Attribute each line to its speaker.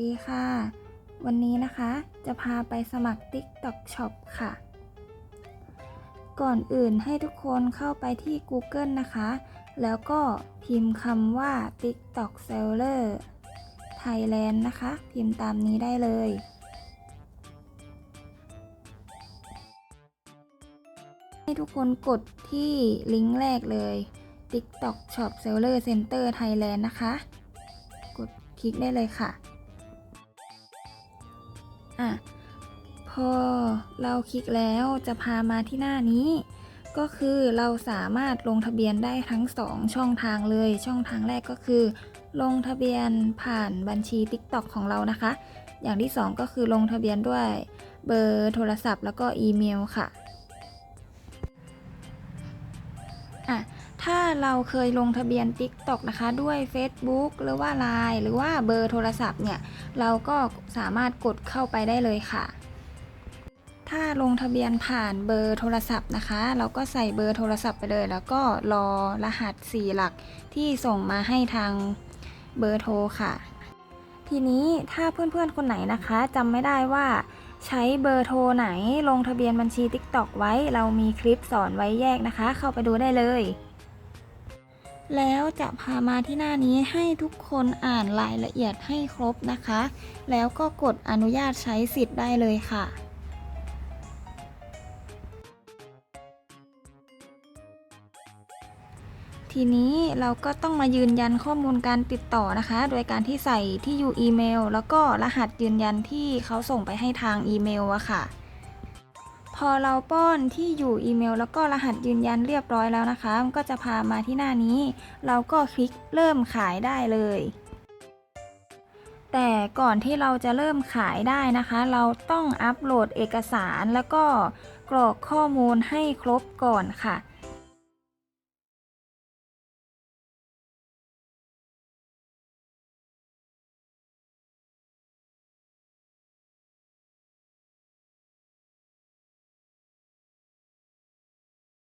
Speaker 1: ดีค่ะ วันนี้นะคะจะพาไปสมัคร TikTok Shop ค่ะ ก่อนอื่นให้ทุกคนเข้าไปที่ Google นะคะ แล้วก็พิมพ์คำว่า TikTok Seller Thailand นะคะ พิมพ์ตามนี้ได้เลยให้ทุกคนกดที่ลิงก์แรกเลย TikTok Shop Seller Center Thailand นะคะ กดคลิกได้เลยค่ะ อะ พอเราคลิกแล้วจะพามาที่หน้านี้ ก็คือเราสามารถลงทะเบียนได้ทั้ง 2 ช่องทางเลย ช่องทางแรกก็คือ ลงทะเบียนผ่านบัญชี TikTok ของเรานะคะ อย่างที่ 2 ก็คือลงทะเบียนด้วยเบอร์โทรศัพท์แล้วก็อีเมลค่ะ อะถ้าเราเคยลงทะเบียน TikTok นะคะ ด้วย Facebook หรือว่า Line หรือว่าเบอร์โทรศัพท์เนี่ย เราก็สามารถกดเข้าไปได้เลยค่ะ ถ้าลงทะเบียนผ่านเบอร์โทรศัพท์นะคะ เราก็ใส่เบอร์โทรศัพท์ไปเลย แล้วก็รอรหัส 4 หลักที่ส่งมาให้ทางเบอร์โทรค่ะ ทีนี้ถ้าเพื่อนๆคนไหนนะคะจำไม่ได้ว่า ใช้เบอร์โทรไหน ลงทะเบียนบัญชี TikTok ไว้ เรามีคลิปสอนไว้แยกนะคะ เข้าไปดูได้เลย แล้วจะพามาที่หน้านี้ให้ทุกคนอ่านรายละเอียดให้ครบนะคะ แล้วก็กดอนุญาตใช้สิทธิ์ได้เลยค่ะ ทีนี้เราก็ต้องมายืนยันข้อมูลการติดต่อนะคะ โดยการที่ใส่ที่อยู่อีเมล แล้วก็รหัสยืนยันที่เขาส่งไปให้ทางอีเมลอะค่ะ พอเราป้อนที่อยู่อีเมล แล้วก็รหัสยืนยันเรียบร้อยแล้วนะคะมันก็จะพามาที่หน้านี้ เราก็คลิกเริ่มขายได้เลย แต่ก่อนที่เราจะเริ่มขายได้นะคะ เราต้องอัปโหลดเอกสารแล้วก็กรอกข้อมูลให้ครบก่อนค่ะ